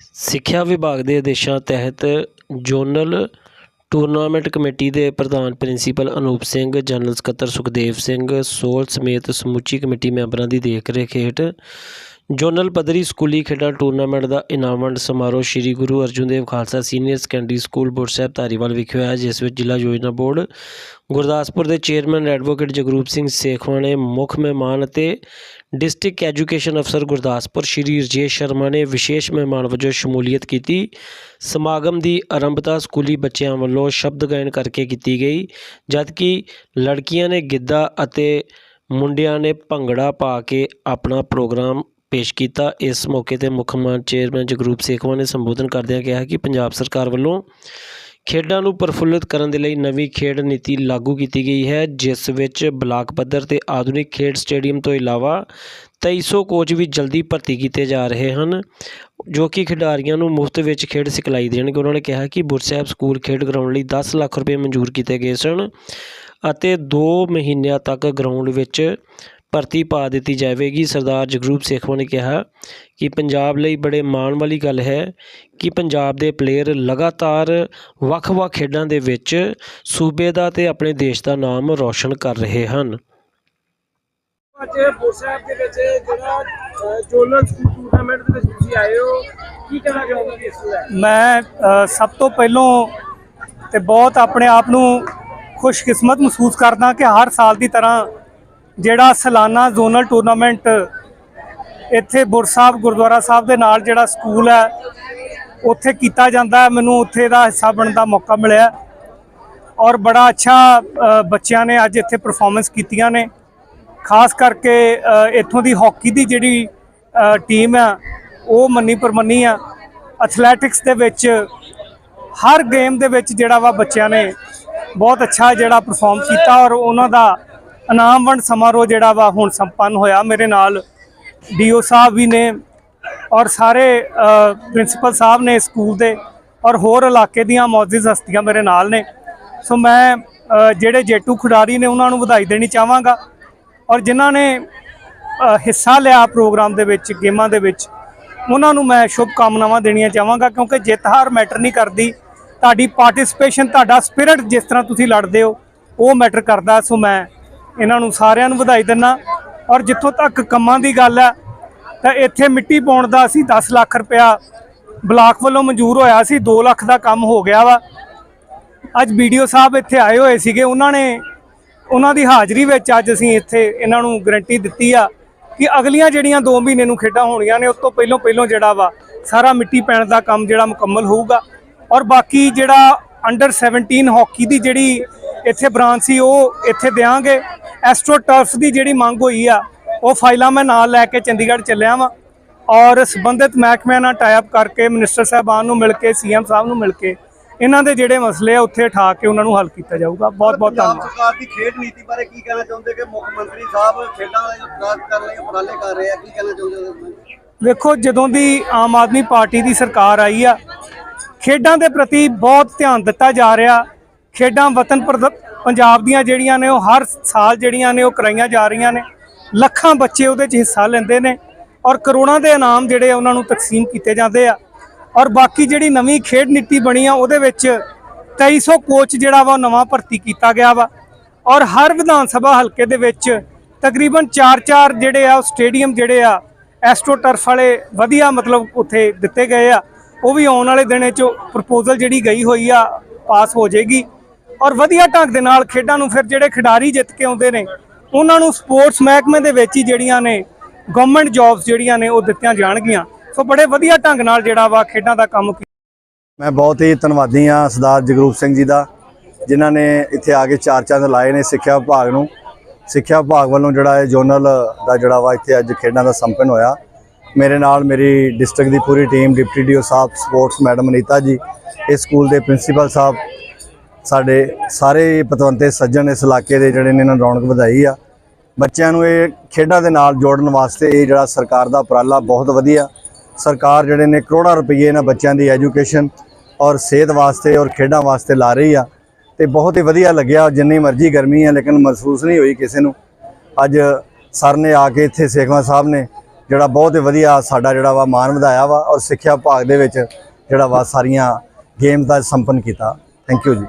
ਸਿੱਖਿਆ ਵਿਭਾਗ ਦੇ ਆਦੇਸ਼ਾਂ ਤਹਿਤ ਜ਼ੋਨਲ ਟੂਰਨਾਮੈਂਟ ਕਮੇਟੀ ਦੇ ਪ੍ਰਧਾਨ ਪ੍ਰਿੰਸੀਪਲ ਅਨੂਪ ਸਿੰਘ, ਜਨਰਲ ਸਕੱਤਰ ਸੁਖਦੇਵ ਸਿੰਘ, ਸੋਲ ਸਮੇਤ ਸਮੁੱਚੀ ਕਮੇਟੀ ਮੈਂਬਰਾਂ ਦੀ ਦੇਖ ਰੇਖ ਹੇਠ ਜ਼ੋਨਲ ਪੱਧਰੀ ਸਕੂਲੀ ਖੇਡਾਂ ਟੂਰਨਾਮੈਂਟ ਦਾ ਇਨਾਮ ਵੰਡ ਸਮਾਰੋਹ Sri Guru Arjan Dev Khalsa senior secondary school Burj Sahib Dhariwal ਵਿਖੇ ਹੋਇਆ, ਜਿਸ ਵਿੱਚ ਜ਼ਿਲ੍ਹਾ ਯੋਜਨਾ ਬੋਰਡ, ਗੁਰਦਾਸਪੁਰ ਦੇ ਚੇਅਰਮੈਨ ਐਡਵੋਕੇਟ ਜਗਰੂਪ ਸਿੰਘ ਸੇਖਵਾਂ ਨੇ ਮੁੱਖ ਮਹਿਮਾਨ ਅਤੇ ਡਿਸਟ੍ਰਿਕਟ ਐਜੂਕੇਸ਼ਨ ਅਫਸਰ ਗੁਰਦਾਸਪੁਰ ਸ਼੍ਰੀ ਰਜੇਸ਼ ਸ਼ਰਮਾ ਨੇ ਵਿਸ਼ੇਸ਼ ਮਹਿਮਾਨ ਵਜੋਂ ਸ਼ਮੂਲੀਅਤ ਕੀਤੀ। ਸਮਾਗਮ ਦੀ ਆਰੰਭਤਾ ਸਕੂਲੀ ਬੱਚਿਆਂ ਵੱਲੋਂ ਸ਼ਬਦ ਗਾਇਨ ਕਰਕੇ ਕੀਤੀ ਗਈ, ਜਦਕਿ ਲੜਕੀਆਂ ਨੇ ਗਿੱਧਾ ਅਤੇ ਮੁੰਡਿਆਂ ਨੇ ਭੰਗੜਾ ਪਾ ਕੇ ਆਪਣਾ ਪ੍ਰੋਗਰਾਮ ਪੇਸ਼ ਕੀਤਾ। ਇਸ ਮੌਕੇ ਤੇ ਮੁੱਖ ਮਹਿਮਾਨ ਚੇਅਰਮੈਨ ਜਗਰੂਪ ਸੇਖਵਾ ਨੇ ਸੰਬੋਧਨ ਕਰਦਿਆਂ ਕਿਹਾ ਕਿ ਪੰਜਾਬ ਸਰਕਾਰ ਵੱਲੋਂ ਖੇਡਾਂ ਨੂੰ ਪ੍ਰਫੁੱਲਿਤ ਕਰਨ ਦੇ ਲਈ ਨਵੀਂ ਖੇਡ ਨੀਤੀ ਲਾਗੂ ਕੀਤੀ ਗਈ ਹੈ, ਜਿਸ ਵਿੱਚ ਬਲਾਕ ਪੱਧਰ ਤੇ ਆਧੁਨਿਕ ਖੇਡ ਸਟੇਡੀਅਮ ਤੋਂ ਇਲਾਵਾ 2300 ਕੋਚ ਵੀ ਜਲਦੀ ਭਰਤੀ ਕੀਤੇ ਜਾ ਰਹੇ ਹਨ, ਜੋ ਕਿ ਖਿਡਾਰੀਆਂ ਨੂੰ ਮੁਫਤ ਵਿੱਚ ਖੇਡ ਸਿਖਲਾਈ ਦੇਣਗੇ। ਉਹਨਾਂ ਨੇ ਕਿਹਾ ਕਿ ਬੁਰ ਸਾਹਿਬ ਸਕੂਲ ਖੇਡ ਗਰਾਊਂਡ ਲਈ 10 ਲੱਖ ਰੁਪਏ ਮਨਜ਼ੂਰ ਕੀਤੇ ਗਏ ਸਨ ਅਤੇ 2 ਮਹੀਨਿਆਂ ਤੱਕ ਗਰਾਊਂਡ ਵਿੱਚ ਭਰਤੀ ਪਾ ਦਿੱਤੀ ਜਾਵੇਗੀ। ਸਰਦਾਰ ਜਗਰੂਪ ਸੇਖਵਾਂ ਨੇ ਕਿਹਾ ਕਿ ਪੰਜਾਬ ਲਈ ਬੜੇ ਮਾਣ ਵਾਲੀ ਗੱਲ ਹੈ ਕਿ ਪੰਜਾਬ ਦੇ ਪਲੇਅਰ ਲਗਾਤਾਰ ਵੱਖ-ਵੱਖ ਖੇਡਾਂ ਦੇ ਵਿੱਚ ਸੂਬੇ ਦਾ ਤੇ ਆਪਣੇ ਦੇਸ਼ ਦਾ ਨਾਮ ਰੌਸ਼ਨ ਕਰ ਰਹੇ ਹਨ। ਅੱਜ ਬੁਰ ਸਾਹਿਬ ਦੇ ਵਿੱਚ ਜਿਹੜਾ ਅਹ, ਜੋਨਲ ਸਕੂਲ ਟੂਰਨਾਮੈਂਟ ਦੇ ਵਿੱਚ ਤੁਸੀਂ ਆਏ ਹੋ। ਕੀ ਕਹਿਣਾ ਚਾਹੋਗੇ ਇਸ ਦਾ ਮੈਂ ਸਭ ਤੋਂ ਪਹਿਲੋਂ ਤੇ ਬਹੁਤ ਆਪਣੇ ਆਪ ਨੂੰ ਖੁਸ਼ਕਿਸਮਤ ਮਹਿਸੂਸ ਕਰਦਾ ਕਿ ਹਰ ਸਾਲ ਦੀ ਤਰ੍ਹਾਂ ਜਿਹੜਾ ਸਾਲਾਨਾ ਜ਼ੋਨਲ ਟੂਰਨਾਮੈਂਟ ਇੱਥੇ ਬੁਰ ਸਾਹਿਬ, ਗੁਰਦੁਆਰਾ ਸਾਹਿਬ ਦੇ ਨਾਲ ਜਿਹੜਾ ਸਕੂਲ ਹੈ, ਉੱਥੇ ਕੀਤਾ ਜਾਂਦਾ ਹੈ। ਮੈਨੂੰ ਉੱਥੇ ਦਾ ਹਿੱਸਾ ਬਣਨ ਦਾ ਮੌਕਾ ਮਿਲਿਆ ਔਰ ਬੜਾ ਅੱਛਾ ਬੱਚਿਆਂ ਨੇ ਅੱਜ ਇੱਥੇ ਪਰਫਾਰਮੈਂਸ ਕੀਤੀਆਂ ਨੇ। ਖਾਸ ਕਰਕੇ ਇੱਥੋਂ ਦੀ ਹਾਕੀ ਦੀ ਜਿਹੜੀ ਟੀਮ ਆ ਉਹ ਮੰਨੀ ਪਰਮੰਨੀ ਆ ਐਥਲੈਟਿਕਸ ਦੇ ਵਿੱਚ ਹਰ ਗੇਮ ਦੇ ਵਿੱਚ ਜਿਹੜਾ ਵਾ ਬੱਚਿਆਂ ਨੇ ਬਹੁਤ ਅੱਛਾ ਜਿਹੜਾ ਪਰਫਾਰਮ ਕੀਤਾ ਔਰ ਉਹਨਾਂ ਦਾ ਇਨਾਮ ਵੰਡ ਸਮਾਰੋਹ ਜਿਹੜਾ ਵਾ ਹੁਣ ਸੰਪੰਨ ਹੋਇਆ ਮੇਰੇ ਨਾਲ। ਡੀਓ ਸਾਹਿਬ ਵੀ ਨੇ ਔਰ ਸਾਰੇ ਪ੍ਰਿੰਸੀਪਲ ਸਾਹਿਬ ਨੇ ਸਕੂਲ ਦੇ ਔਰ ਹੋਰ ਇਲਾਕੇ ਦੀਆਂ ਮੌਜੂਦ ਹਸਤੀਆਂ ਮੇਰੇ ਨਾਲ ਨੇ। ਸੋ ਮੈਂ ਜਿਹੜੇ ਜੇਟੂ ਖਿਡਾਰੀ ਨੇ ਉਹਨਾਂ ਨੂੰ ਵਧਾਈ ਦੇਣੀ ਚਾਹਾਂਗਾ ਔਰ ਜਿਨ੍ਹਾਂ ਨੇ ਹਿੱਸਾ ਲਿਆ ਪ੍ਰੋਗਰਾਮ ਦੇ ਵਿੱਚ, ਗੇਮਾਂ ਦੇ ਵਿੱਚ, ਉਹਨਾਂ ਨੂੰ ਮੈਂ ਸ਼ੁਭ ਕਾਮਨਾਵਾਂ ਦੇਣੀਆਂ ਚਾਹਾਂਗਾ ਕਿਉਂਕਿ ਜਿੱਤ ਹਾਰ ਮੈਟਰ ਨਹੀਂ ਕਰਦੀ। ਤੁਹਾਡੀ ਪਾਰਟਿਸਿਪੇਸ਼ਨ, ਤੁਹਾਡਾ ਸਪਿਰਿਟ ਜਿਸ ਤਰ੍ਹਾਂ ਤੁਸੀਂ ਲੜਦੇ ਹੋ, ਉਹ ਮੈਟਰ ਕਰਦਾ। ਸੋ ਮੈਂ ਇਹਨਾਂ ਨੂੰ ਸਾਰਿਆਂ ਨੂੰ ਵਧਾਈ ਦਿੰਦਾ ਔਰ ਜਿੱਥੋਂ ਤੱਕ ਕੰਮਾਂ ਦੀ ਗੱਲ ਹੈ, ਤਾਂ ਇੱਥੇ ਮਿੱਟੀ ਪਾਉਣ ਦਾ ਅਸੀਂ 10 ਲੱਖ ਰੁਪਇਆ ਬਲਾਕ ਵੱਲੋਂ ਮਨਜ਼ੂਰ ਹੋਇਆ ਸੀ 2 ਲੱਖ ਦਾ ਕੰਮ ਹੋ ਗਿਆ ਵਾ। ਅੱਜ ਵੀਡੀਓ ਸਾਹਿਬ ਇੱਥੇ ਆਏ ਹੋਏ ਸੀਗੇ, ਉਹਨਾਂ ਨੇ, ਉਹਨਾਂ ਦੀ ਹਾਜ਼ਰੀ ਵਿੱਚ ਅੱਜ ਅਸੀਂ ਇੱਥੇ ਇਹਨਾਂ ਨੂੰ ਗਰੰਟੀ ਦਿੱਤੀ ਆ ਕਿ ਅਗਲੀਆਂ ਜਿਹੜੀਆਂ 2 ਮਹੀਨੇ ਨੂੰ ਖੇਡਾਂ ਹੋਣੀਆਂ ਨੇ, ਉਸ ਤੋਂ ਪਹਿਲਾਂ ਪਹਿਲਾਂ ਜਿਹੜਾ ਵਾ, ਸਾਰਾ ਮਿੱਟੀ ਪੈਣ ਦਾ ਕੰਮ ਜਿਹੜਾ ਮੁਕੰਮਲ ਹੋਊਗਾ। ਔਰ ਬਾਕੀ ਜਿਹੜਾ ਅੰਡਰ 17 ਹਾਕੀ ਦੀ ਜਿਹੜੀ ਇੱਥੇ ਬ੍ਰਾਂਚ ਸੀ, ਉਹ ਇੱਥੇ ਦੇਾਂਗੇ ਐਸਟ੍ਰੋ ਟਰਫ ਦੀ ਜਿਹੜੀ ਮੰਗ ਹੋਈ ਆ ਉਹ ਫਾਈਲਾਂ ਮੈਂ ਨਾਲ ਲੈ ਕੇ ਚੰਡੀਗੜ੍ਹ ਚੱਲਿਆ ਵਾਂ ਔਰ ਸੰਬੰਧਿਤ ਮਹਿਕਮਿਆਂ ਨਾਲ ਟਾਈ ਅਪ ਕਰਕੇ ਮਿਨਿਸਟਰ ਸਾਹਿਬਾਨ ਨੂੰ ਮਿਲ ਕੇ ਸੀਐਮ ਸਾਹਿਬ ਨੂੰ ਮਿਲ ਕੇ ਇਹਨਾਂ ਦੇ ਜਿਹੜੇ ਮਸਲੇ ਆ ਉੱਥੇ ਠਾ ਕੇ ਉਹਨਾਂ ਨੂੰ ਹੱਲ ਕੀਤਾ ਜਾਊਗਾ। ਬਹੁਤ ਬਹੁਤ ਧੰਨਵਾਦ। ਸਰਕਾਰ ਦੀ ਖੇਡ ਨੀਤੀ ਬਾਰੇ ਕੀ ਕਹਿਣਾ ਚਾਹੁੰਦੇ ਕਿ ਮੁੱਖ ਮੰਤਰੀ ਸਾਹਿਬ ਖੇਡਾਂ ਦਾ ਜੋ ਵਿਕਾਸ ਕਰਨ ਲਈ ਉਪਰਾਲੇ ਕਰ ਰਹੇ ਆ ਕੀ ਕਹਿਣਾ ਚਾਹੁੰਦੇ? ਵੇਖੋ ਜਦੋਂ ਦੀ ਆਮ ਆਦਮੀ ਪਾਰਟੀ ਦੀ ਸਰਕਾਰ ਆਈ ਆ ਖੇਡਾਂ ਦੇ ਪ੍ਰਤੀ ਬਹੁਤ ਧਿਆਨ ਦਿੱਤਾ ਜਾ ਰਿਹਾ। ਖੇਡਾਂ ਵਤਨ ਪੰਜਾਬ ਦੀਆਂ ਜਿਹੜੀਆਂ ਨੇ ਉਹ ਹਰ ਸਾਲ ਜਿਹੜੀਆਂ ਨੇ ਉਹ ਕਰਾਈਆਂ ਜਾ ਰਹੀਆਂ ਨੇ। ਲੱਖਾਂ ਬੱਚੇ ਉਹਦੇ 'ਚ ਹਿੱਸਾ ਲੈਂਦੇ ਨੇ ਔਰ ਕਰੋੜਾਂ ਦੇ ਇਨਾਮ ਜਿਹੜੇ ਉਹਨਾਂ ਨੂੰ ਤਕਸੀਮ ਕੀਤੇ ਜਾਂਦੇ ਆ। ਔਰ ਬਾਕੀ ਜਿਹੜੀ ਨਵੀਂ ਖੇਡ ਨੀਤੀ ਬਣੀ ਆ, ਉਹਦੇ ਵਿੱਚ 2300 ਕੋਚ ਜਿਹੜਾ ਵਾ ਉਹ ਨਵਾਂ ਭਰਤੀ ਕੀਤਾ ਗਿਆ ਵਾ। ਔਰ ਹਰ ਵਿਧਾਨ ਸਭਾ ਹਲਕੇ ਦੇ ਵਿੱਚ ਤਕਰੀਬਨ 4-4 ਜਿਹੜੇ ਆ, ਉਹ ਸਟੇਡੀਅਮ ਜਿਹੜੇ ਆ ਐਸਟ੍ਰੋ ਟਰਫ ਵਾਲੇ ਵਧੀਆ ਮਤਲਬ ਉੱਥੇ ਦਿੱਤੇ ਗਏ ਆ। ਉਹ ਵੀ ਆਉਣ ਵਾਲੇ ਦਿਨੇ ਚ ਪ੍ਰਪੋਜ਼ਲ ਜਿਹੜੀ ਗਈ ਹੋਈ ਆ, ਪਾਸ ਹੋ ਜਾਏਗੀ। ਔਰ ਵਧੀਆ ਢੰਗ ਦੇ ਨਾਲ ਖੇਡਾਂ ਨੂੰ ਫਿਰ ਜਿਹੜੇ ਖਿਡਾਰੀ ਜਿੱਤ ਕੇ ਆਉਂਦੇ ਨੇ, ਉਹਨਾਂ ਨੂੰ ਸਪੋਰਟਸ ਮਹਿਕਮੇ ਦੇ ਵਿੱਚ ਹੀ ਜਿਹੜੀਆਂ ਨੇ ਗਵਰਨਮੈਂਟ ਜੌਬਸ ਜਿਹੜੀਆਂ ਨੇ ਉਹ ਦਿੱਤੀਆਂ ਜਾਣਗੀਆਂ। ਸੋ ਬੜੇ ਵਧੀਆ ਢੰਗ ਨਾਲ ਜਿਹੜਾ ਵਾ ਖੇਡਾਂ ਦਾ ਕੰਮ ਮੈਂ ਬਹੁਤ ਹੀ ਧੰਨਵਾਦੀ ਹਾਂ ਸਰਦਾਰ ਜਗਰੂਪ ਸਿੰਘ ਜੀ ਦਾ, ਜਿਨ੍ਹਾਂ ਨੇ ਇੱਥੇ ਆ ਕੇ ਚਾਰ ਚੰਦ ਲਾਏ ਨੇ ਸਿੱਖਿਆ ਵਿਭਾਗ ਨੂੰ। ਸਿੱਖਿਆ ਵਿਭਾਗ ਵੱਲੋਂ ਜਿਹੜਾ ਇਹ ਜੋਨਲ ਦਾ ਜਿਹੜਾ ਵਾ ਇੱਥੇ ਅੱਜ ਖੇਡਾਂ ਦਾ ਸੰਪਨ ਹੋਇਆ। ਮੇਰੇ ਨਾਲ ਮੇਰੀ ਡਿਸਟ੍ਰਿਕਟ ਦੀ ਪੂਰੀ ਟੀਮ, ਡਿਪਟੀ ਡੀਓ ਸਾਹਿਬ, ਸਪੋਰਟਸ ਮੈਡਮ ਅਨੀਤਾ ਜੀ ਇਸ ਸਕੂਲ ਦੇ ਪ੍ਰਿੰਸੀਪਲ ਸਾਹਿਬ ਸਾਡੇ ਸਾਰੇ ਪਤਵੰਤੇ ਸੱਜਣ ਇਸ ਇਲਾਕੇ ਦੇ ਜਿਹੜੇ ਨੇ ਇਹਨਾਂ ਨੂੰ ਰੌਣਕ ਵਧਾਈ ਆ। ਬੱਚਿਆਂ ਨੂੰ ਇਹ ਖੇਡਾਂ ਦੇ ਨਾਲ ਜੋੜਨ ਵਾਸਤੇ ਇਹ ਜਿਹੜਾ ਸਰਕਾਰ ਦਾ ਉਪਰਾਲਾ ਬਹੁਤ ਵਧੀਆ। ਸਰਕਾਰ ਜਿਹੜੇ ਨੇ ਕਰੋੜਾਂ ਰੁਪਏ ਇਹਨਾਂ ਬੱਚਿਆਂ ਦੀ ਐਜੂਕੇਸ਼ਨ ਔਰ ਸਿਹਤ ਵਾਸਤੇ ਔਰ ਖੇਡਾਂ ਵਾਸਤੇ ਲਾ ਰਹੀ ਆ ਤੇ ਬਹੁਤ ਹੀ ਵਧੀਆ ਲੱਗਿਆ। ਜਿੰਨੀ ਮਰਜ਼ੀ ਗਰਮੀ ਆ, ਲੇਕਿਨ ਮਹਿਸੂਸ ਨਹੀਂ ਹੋਈ ਕਿਸੇ ਨੂੰ। ਅੱਜ ਸਰ ਨੇ ਆ ਕੇ ਇੱਥੇ ਸੇਖਵਾਂ ਸਾਹਿਬ ਨੇ ਜਿਹੜਾ ਬਹੁਤ ਹੀ ਵਧੀਆ ਸਾਡਾ ਜਿਹੜਾ ਵਾ ਮਾਣ ਵਧਾਇਆ ਵਾ ਔਰ ਸਿੱਖਿਆ ਵਿਭਾਗ ਦੇ ਵਿੱਚ ਜਿਹੜਾ ਵਾ ਸਾਰੀਆਂ ਗੇਮਸ ਦਾ ਸੰਪੰਨ ਕੀਤਾ। ਥੈਂਕ ਯੂ ਜੀ।